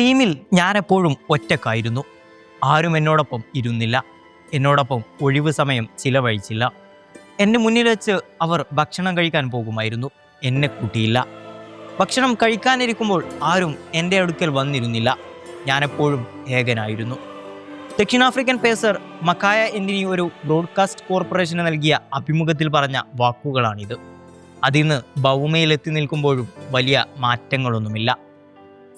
ടീമിൽ ഞാനെപ്പോഴും ഒറ്റക്കായിരുന്നു. ആരും എന്നോടൊപ്പം ഇരുന്നില്ല. എന്നോടൊപ്പം ഒഴിവ് സമയം ചിലവഴിച്ചില്ല. എന്റെ മുന്നിൽ വെച്ച് അവർ ഭക്ഷണം കഴിക്കാൻ പോകുമായിരുന്നു. എന്നെ കൂട്ടിയില്ല. ഭക്ഷണം കഴിക്കാനിരിക്കുമ്പോൾ ആരും എന്റെ അടുക്കൽ വന്നിരുന്നില്ല. ഞാനെപ്പോഴും ഏകനായിരുന്നു. ദക്ഷിണാഫ്രിക്കൻ പേസർ മക്കായ എന്തിനി ഒരു ബ്രോഡ്കാസ്റ്റ് കോർപ്പറേഷന് നൽകിയ അഭിമുഖത്തിൽ പറഞ്ഞ വാക്കുകളാണിത്. അതിന്ന് ഭൗമയിലെത്തി നിൽക്കുമ്പോഴും വലിയ മാറ്റങ്ങളൊന്നുമില്ല.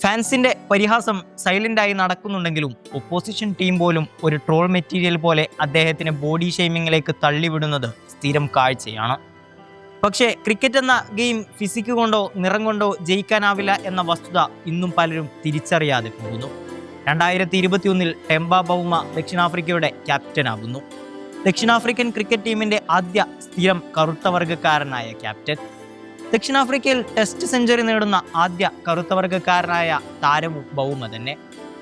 ഫാൻസിന്റെ പരിഹാസം സൈലന്റായി നടക്കുന്നുണ്ടെങ്കിലും ഒപ്പോസിഷൻ ടീം പോലും ഒരു ട്രോൾ മെറ്റീരിയൽ പോലെ അദ്ദേഹത്തിന് ബോഡി ഷെയ്മിങ്ങിലേക്ക് തള്ളിവിടുന്നത് സ്ഥിരം കാഴ്ചയാണ്. പക്ഷേ ക്രിക്കറ്റ് എന്ന ഗെയിം ഫിസിക്ക് കൊണ്ടോ നിറം കൊണ്ടോ ജയിക്കാനാവില്ല എന്ന വസ്തുത ഇന്നും പലരും തിരിച്ചറിയാതെ പോകുന്നു. രണ്ടായിരത്തി ഇരുപത്തിയൊന്നിൽ ടെമ്പ ബൗമ ദക്ഷിണാഫ്രിക്കയുടെ ക്യാപ്റ്റനാകുന്നു. ദക്ഷിണാഫ്രിക്കൻ ക്രിക്കറ്റ് ടീമിന്റെ ആദ്യ സ്ഥിരം കറുത്ത വർഗക്കാരനായ ക്യാപ്റ്റൻ. ദക്ഷിണാഫ്രിക്കയിൽ ടെസ്റ്റ് സെഞ്ചുറി നേടുന്ന ആദ്യ കറുത്ത വർഗക്കാരനായ താരവും ബൗമ തന്നെ.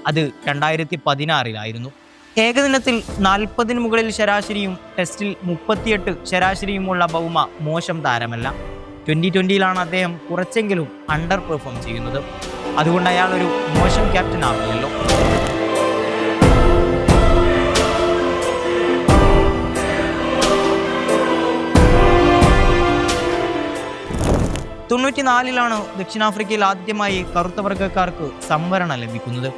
അത് രണ്ടായിരത്തി പതിനാറിലായിരുന്നു ഏകദിനത്തിൽ നാൽപ്പതിന് മുകളിൽ ശരാശരിയും ടെസ്റ്റിൽ മുപ്പത്തിയെട്ട് ശരാശരിയുമുള്ള ബൗമ മോശം താരമല്ല. ട്വന്റി ട്വന്റിയിലാണ് അദ്ദേഹം കുറച്ചെങ്കിലും അണ്ടർ പെർഫോം ചെയ്യുന്നത്. അതുകൊണ്ട് അയാൾ ഒരു മോശം ക്യാപ്റ്റൻ ആവില്ലല്ലോ തൊണ്ണൂറ്റിനാലിലാണ് ദക്ഷിണാഫ്രിക്കയിൽ ആദ്യമായി കറുത്ത വർഗക്കാർക്ക് സംവരണം ലഭിക്കുന്നത്.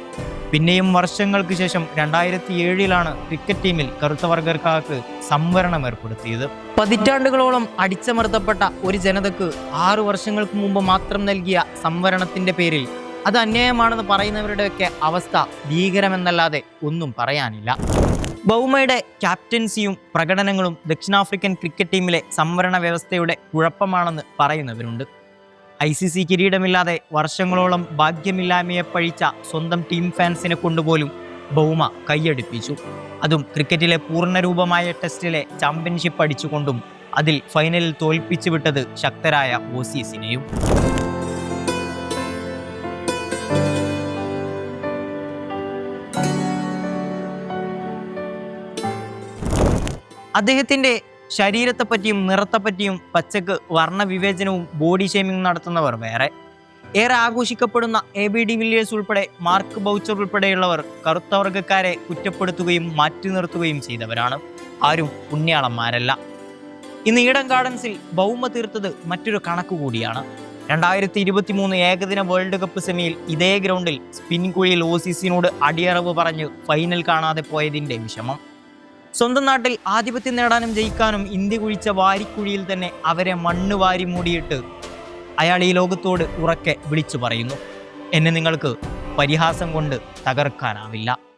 പിന്നെയും വർഷങ്ങൾക്ക് ശേഷം രണ്ടായിരത്തി ഏഴിലാണ് ക്രിക്കറ്റ് ടീമിൽ കറുത്ത വർഗക്കാർക്ക് സംവരണം ഏർപ്പെടുത്തിയത്. പതിറ്റാണ്ടുകളോളം അടിച്ചമർത്തപ്പെട്ട ഒരു ജനതക്ക് ആറു വർഷങ്ങൾക്ക് മുമ്പ് മാത്രം നൽകിയ സംവരണത്തിന്റെ പേരിൽ അത് അന്യായമാണെന്ന് പറയുന്നവരുടെയൊക്കെ അവസ്ഥ ഭീകരമെന്നല്ലാതെ ഒന്നും പറയാനില്ല. ബൗമയുടെ ക്യാപ്റ്റൻസിയും പ്രകടനങ്ങളും ദക്ഷിണാഫ്രിക്കൻ ക്രിക്കറ്റ് ടീമിലെ സംവരണ വ്യവസ്ഥയുടെ കുഴപ്പമാണെന്ന് പറയുന്നവരുണ്ട്. ഐ സി സി കിരീടമില്ലാതെ വർഷങ്ങളോളം ഭാഗ്യമില്ലായ്മയെ പഴിച്ച സ്വന്തം ടീം ഫാൻസിനെ കൊണ്ടുപോലും ബൗമ കൈയടിപ്പിച്ചു. അതും ക്രിക്കറ്റിലെ പൂർണരൂപമായ ടെസ്റ്റിലെ ചാമ്പ്യൻഷിപ്പ് അടിച്ചുകൊണ്ടും അതിൽ ഫൈനലിൽ തോൽപ്പിച്ചു വിട്ടത് ശക്തരായ ഓസീസിനെയും. അദ്ദേഹത്തിന്റെ ശരീരത്തെപ്പറ്റിയും നിറത്തെപ്പറ്റിയും പച്ചക്ക് വർണവിവേചനവും ബോഡി ഷേമിംഗ് നടത്തുന്നവർ വേറെ. ഏറെ ആഘോഷിക്കപ്പെടുന്ന എ ബി ഡി വില്ലിയേഴ്സ് ഉൾപ്പെടെ മാർക്ക് ബൗച്ചർ ഉൾപ്പെടെയുള്ളവർ കറുത്ത വർഗക്കാരെ കുറ്റപ്പെടുത്തുകയും മാറ്റി നിർത്തുകയും ചെയ്തവരാണ്. ആരും പുണ്യാളന്മാരല്ല. ഇന്ന് ഈഡൻ ഗാർഡൻസിൽ ഭൗമ തീർത്തത് മറ്റൊരു കണക്ക് കൂടിയാണ്. രണ്ടായിരത്തി ഇരുപത്തി മൂന്ന് ഏകദിന വേൾഡ് കപ്പ് സെമിയിൽ ഇതേ ഗ്രൗണ്ടിൽ സ്പിൻ കുഴിയിൽ ഓസീസിനോട് അടിയറവ് പറഞ്ഞ് ഫൈനൽ കാണാതെ പോയതിന്റെ വിഷമം. സ്വന്തം നാട്ടിൽ ആധിപത്യം നേടാനും ജയിക്കാനും ഇന്ത്യ കുഴിച്ച വാരിക്കുഴിയിൽ തന്നെ അവരെ മണ്ണ് വാരി മൂടിയിട്ട് അയാൾ ഈ ലോകത്തോട് ഉറക്കെ വിളിച്ചു പറയുന്നു. എന്നെ നിങ്ങൾക്ക് പരിഹാസം കൊണ്ട് തകർക്കാനാവില്ല.